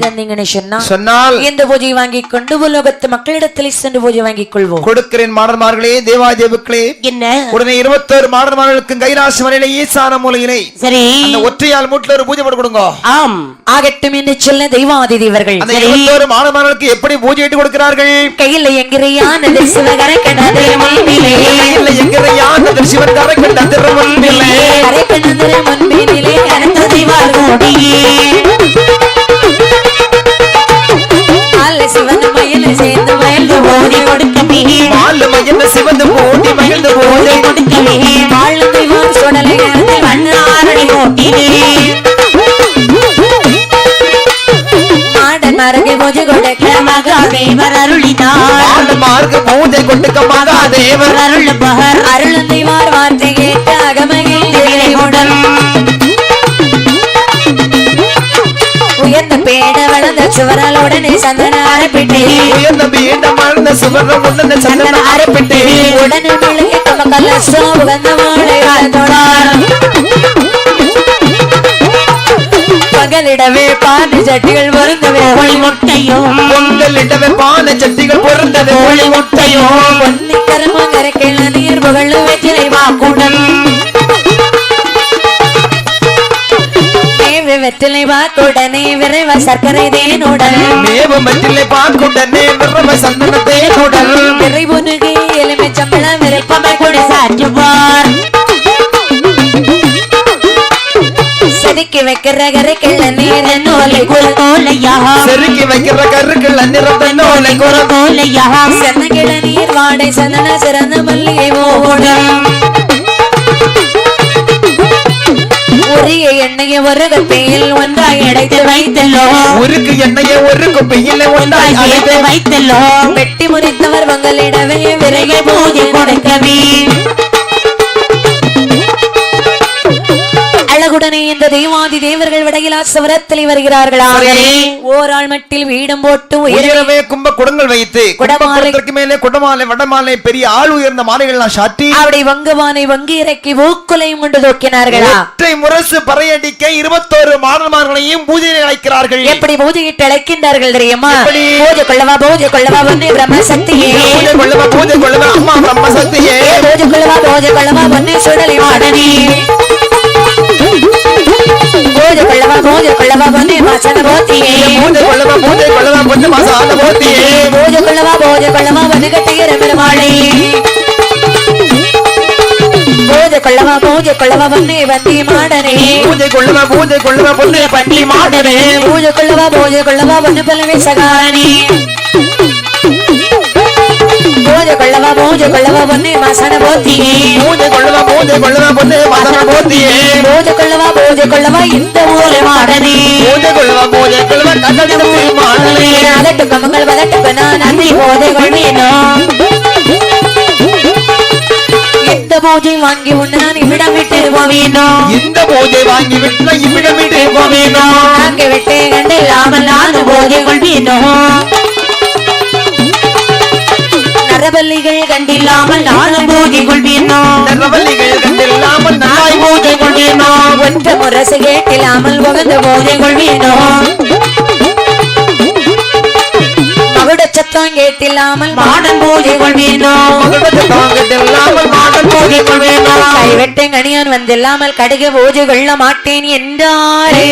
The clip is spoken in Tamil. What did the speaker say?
தந்தீங்கன்னு சொன்னா சொன்னால் இந்த பூஜையை வாங்கிக் கொண்டு உலகத்து மக்களிடத்தில் சென்று பூஜை வாங்கிக் கொள்வோம். கொடுக்கிறேன் தேவாதேவுக்களே. என்ன? உடனே இருபத்தோரு மாணவர்களுக்கு கைலாசி மலையில ஈசான மூலையிலே. சரி. அந்த ஒற்றையால் மூட்டில் ஒரு பூஜை போட்டு கொடுங்க. ஆம். ஆகட்டும் என்று சொல்ல தெய்வாதி தேவர்கள் அந்த இருபத்தோரு எப்படி பூஜை இட்டு கொடுக்கிறார்கள்? கையில் எங்கிறையானது சிவகர கணது முன்பிலே இல்லை எங்கிறையா? அந்த சிவன் கரை கண்ட திருமணிலே கரை கணது முன்பினிலே கனத்த தெய்வார் கோடியே. வாழ் தெய்வார் சுடலை அறுத்து மண்ணாரடி ஓட்டினே மாடன் மரகை பூஜை கொடுக்க மகாதேவர் அருளினார் மாலு மார்க்கு பூஜை கொட்டுக்க மகாதேவர் அருள் பகர் அருள் தெய்வார் வார்த்தை கேட்டு அகமகில் உடன் உயர்ந்த பேட வளர்ந்த சுவரலுடனே சந்தன அரைப்பிட்டே உயர்ந்த சுவர்ணம் உன்னத சந்தன அரைப்பிட்டு உடனே முழுகி கமக்கல்ல உகந்த மாலை தொடர் பகலிடவே பாண்டு சட்டிகள் வருந்தவே கோழி முட்டையும் பொங்கலிடவே பானை சட்டிகள் பொருந்தது கோழி முட்டையும் பொன்னி கருமங்கரைக்கிழ நீர் புகழ் வெற்றிலை வாக்குடன் வெற்றிலை வாக்குடனே விரைவ சர்க்கரை தேனுடன். மேவம் மத்திலே பாக்குடனே விரவ சந்தனத்தே உடல் செதுக்கி வைக்கிற கரைக்கிழ நீர் நூலை குல கோலையா. செருக்கி வைக்கிற கருக்கள் நிறத்த நோலை குற கோலையா. சென்னகிழ நீர் வாடை சந்தன சிறந்த மல்லிகை ஓடும் உரிய எண்ணெயை ஒரு கத்தையில் ஒன்றாய் அடைத்து வைத்தல்லோ. உருக்கு எண்ணெயை ஒரு குப்பையில ஒன்றாய் சேர்த்து அழைத்து வைத்தல்லோ. வெட்டி முறித்தவர் உங்களிடவே விரைகை பூஜை கொடுக்கவே. அழகுடனே இந்த தெய்வாதி தேவர்கள் விடையிலா சிவரத்தில் வருகிறார்களா. ஓராள் மட்டில் வீடும் போட்டு உயர உயரவே கும்ப குடங்கள் வைத்து குடமாலை. குடமாலைக்கு மேலே குடமாலை வடமாலை பெரிய ஆள் உயர்ந்த மாலைகள் சாட்டி அப்படி வங்குவானை வங்கி இறக்கி ஊக்குலையும் கொண்டு தூக்கினார்களா ஒற்றை முரசு பறையடிக்க இருபத்தோரு மாணவர்களையும் பூஜையில் அழைக்கிறார்கள் எப்படி பூஜையிட்டு அழைக்கின்றார்கள் தெரியுமா? பூஜை கொள்ளவா பூஜை கொள்ளவா பொன்னே பிரம்ம சக்தியே பூஜை கொள்ளுவா பூஜை கொள்ளுவா அம்மா பிரம்ம சக்தியே பூஜை கொள்ளவா பூஜை கொள்ளவா பொன்னே சுடலை மாடனே பூஜை கொள்ளவா பொன்னே வாசன போத்தியே பூஜை கொள்ளுவா பூஜை கொள்ளுவா பொண்ணு மாசான போத்தியே பூஜை கொள்ளவா பூஜை கொள்ளவா பொண்ணு கட்டுகிற பெருமாளே பூஜை கொள்ளவா பூஜை கொள்ளவா பொன்னே வந்தி மாடனே பூஜை கொள்ளுவா பூஜை கொள்ளுவா பொண்ணு பள்ளி மாடனே பூஜை கொள்ளவா பூஜை கொள்ளவா பொண்ணு சகாரணி பூஜை கொள்ளவா பூஜை கொள்ளவா பொன்னே வாசன போத்தியே பூஜை கொள்ளுவா பூஜை கொள்ளுவா பொண்ணு மாசான போத்தியே. பூஜை கொள்ளவா பூஜை கொள்ளவா இந்த ஊரை மாடனே பூஜை கொள்ளுவா பூஜை கொள்ளுவா கண்ணடி மாடனே அதட்டு கமங்கள் வதட்டு நான் நன்றி போதை கொள்வேனோ. இந்த பூஜை வாங்கி உன்னை நான் இவ்விடம் விட்டு போவேனோ. இந்த பூஜை வாங்கி விட்டு இவ்விடம் விட்டு போவேனோ. அங்கே விட்டு நான் போதை கொள்வேனோ. நரபல்லிகள் கண்டில்லாமல் நானும் பூஜை கொள்வேனோ நரவல்லிகள் கண்டில்லாமல் நாய் பூஜை கொண்டேனோ ஒன்ற முரசு கேட்டில்லாமல் உகந்த கொள்வேனோ மகுட சத்தம் கேட்டில்லாமல் மாடன் பூஜை கொள்வேனோ மாடல் பூஜை கொள்வேனோ கணியான் வந்தில்லாமல் கடுகு பூஜை கொள்ள மாட்டேன் என்றாரே.